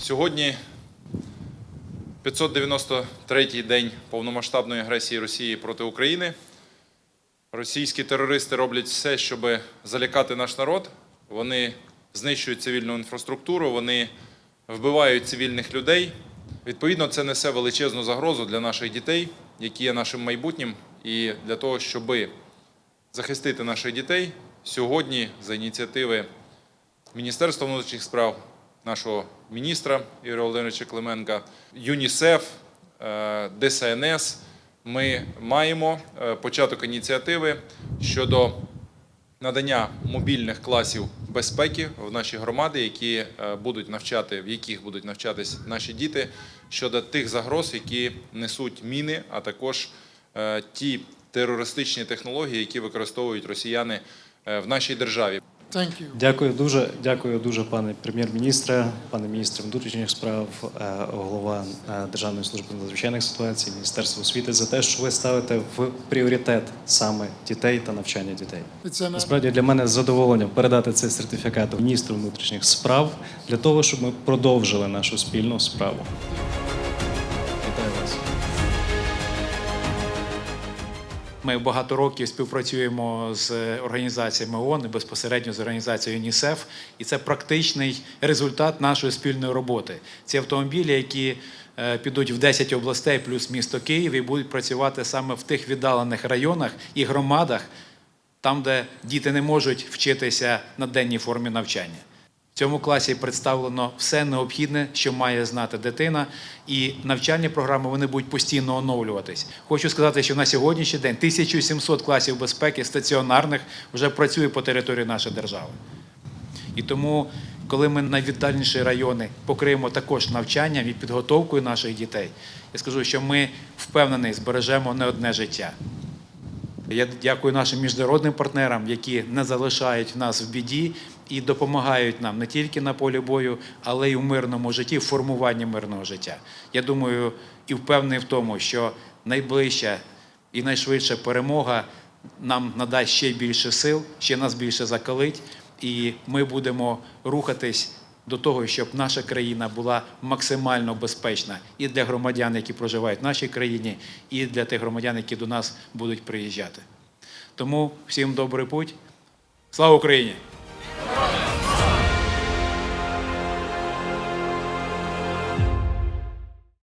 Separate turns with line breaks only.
Сьогодні 593-й день повномасштабної агресії Росії проти України. Російські терористи роблять все, щоб залякати наш народ. Вони знищують цивільну інфраструктуру, вони вбивають цивільних людей. Відповідно, це несе величезну загрозу для наших дітей, які є нашим майбутнім. І для того, щоб захистити наших дітей, сьогодні за ініціативи Міністерства внутрішніх справ, нашого міністра Ігоря Володимировича Клименка, ЮНІСЕФ, е, ДСНС. Ми маємо е, початок ініціативи щодо надання мобільних класів безпеки в наші громади, які е, будуть навчати, в яких будуть навчатись наші діти щодо тих загроз, які несуть міни, а також ті терористичні технології, які використовують росіяни в нашій державі.
Дякую дуже, дякую дуже, пане прем'єр-міністре, пане міністре внутрішніх справ, е, голова е, Державної служби надзвичайних ситуацій, Міністерства освіти за те, що ви ставите в пріоритет саме дітей та навчання дітей. Насправді для мене задоволення передати цей сертифікат міністру внутрішніх справ для того, щоб ми продовжили нашу спільну справу.
Ми багато років співпрацюємо з організаціями ООН і безпосередньо з організацією ЮНІСЕФ, і це практичний результат нашої спільної роботи. Ці автомобілі, які е, підуть в 10 областей плюс місто Київ і будуть працювати саме в тих віддалених районах і громадах, там, де діти не можуть вчитися на денній формі навчання. Цьому класі представлено все необхідне, що має знати дитина, і навчальні програми вони будуть постійно оновлюватись. Хочу сказати, що на сьогоднішній день 1700 класів безпеки стаціонарних вже працює по території нашої держави. І тому, коли ми найвіддальніші райони покриємо також навчанням і підготовкою наших дітей, я скажу, що ми впевнений збережемо не одне життя. Я дякую нашим міжнародним партнерам, які не залишають нас в біді і допомагають нам не тільки на полі бою, але й у мирному житті, в формуванні мирного життя. Я думаю і впевнений в тому, що найближча і найшвидша перемога нам надасть ще більше сил, ще нас більше закалить, і ми будемо рухатись до того, щоб наша країна була максимально безпечна і для громадян, які проживають в нашій країні, і для тих громадян, які до нас будуть приїжджати. Тому всім добрий путь. Слава Україні!